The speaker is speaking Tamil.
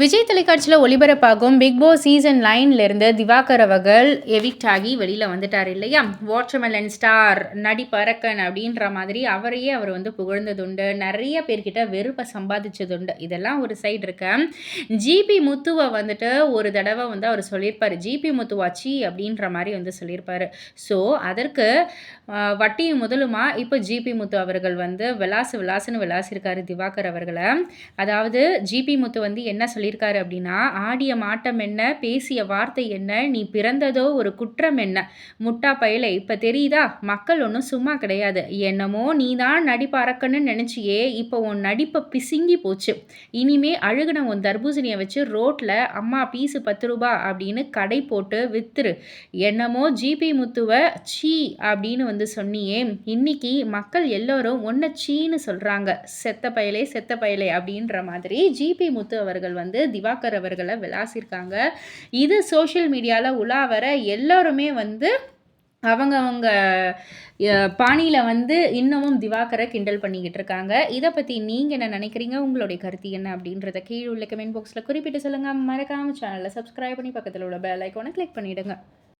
விஜய் தொலைக்காட்சியில் ஒளிபரப்பாகும் பிக் பாஸ் சீசன் இருந்து திவாகர் அவர்கள் எவிக்ட் ஆகி வெளியில் வந்துட்டார் இல்லையா? வாட்டர்மெலன் ஸ்டார் நடி பறக்கன் அப்படின்ற மாதிரி அவரையே அவர் வந்து புகழ்ந்ததுண்டு. நிறைய பேர்கிட்ட வெறுப்பை சம்பாதிச்சதுண்டு. இதெல்லாம் ஒரு சைடு இருக்க. ஜிபி முத்துவை வந்துட்டு ஒரு தடவை வந்து அவர் சொல்லியிருப்பார். ஜிபி முத்துவாச்சி அப்படின்ற மாதிரி வந்து சொல்லியிருப்பார். ஸோ அதற்கு வட்டியும் முதலுமா? இப்போ ஜிபி முத்து அவர்கள் வந்து விலாசு விலாசுன்னு விளாசிருக்காரு திவாகர் அவர்களை. அதாவது ஜிபி முத்து வந்து என்ன சொல்லியிருக்காரு அப்படின்னா ஆடிய மாட்டம் என்ன பேசிய வார்த்தை என்ன நீ பிறந்ததோ ஒரு குற்றம் என்ன முட்டா பயலே இப்போ தெரியுதா? மக்கள் ஒன்றும் சும்மா கிடையாது. என்னமோ நீ தான் நடிப்பு நினச்சியே இப்போ உன் நடிப்பை பிசுங்கி போச்சு. இனிமே அழுகுன உன் தர்பூசணியை வச்சு ரோட்டில் அம்மா பீஸு பத்து ரூபா அப்படின்னு கடை போட்டு வித்துரு. என்னமோ ஜிபி முத்துவை சீ அப்படின்னு வந்து சொன்னியே இன்னைக்கு மக்கள் எல்லோரும் ஒன்றை சீன்னு சொல்கிறாங்க செத்த பயலே செத்த பயலே அப்படின்ற மாதிரி ஜிபி முத்து அவர்கள் வந்து வந்து திவாகர் அவர்களை விளாசிருக்காங்க. இது சோஷியல் மீடியாவில் உலா வர எல்லோருமே வந்து அவங்க அவங்க பாணியில் வந்து இன்னமும் திவாகரை கிண்டல் பண்ணிக்கிட்டு இருக்காங்க. இதை பற்றி நீங்கள் என்ன நினைக்கிறீங்க? உங்களுடைய கருத்து என்ன? அப்படின்றத கீழே உள்ள கமெண்ட் பாக்ஸில் குறிப்பிட்டு சொல்லுங்கள் மறக்காமல் சேனலில் சப்ஸ்கிரைப் பண்ணி பக்கத்தில் உள்ள பெல் ஐக்கோனை கிளிக் பண்ணிவிடுங்க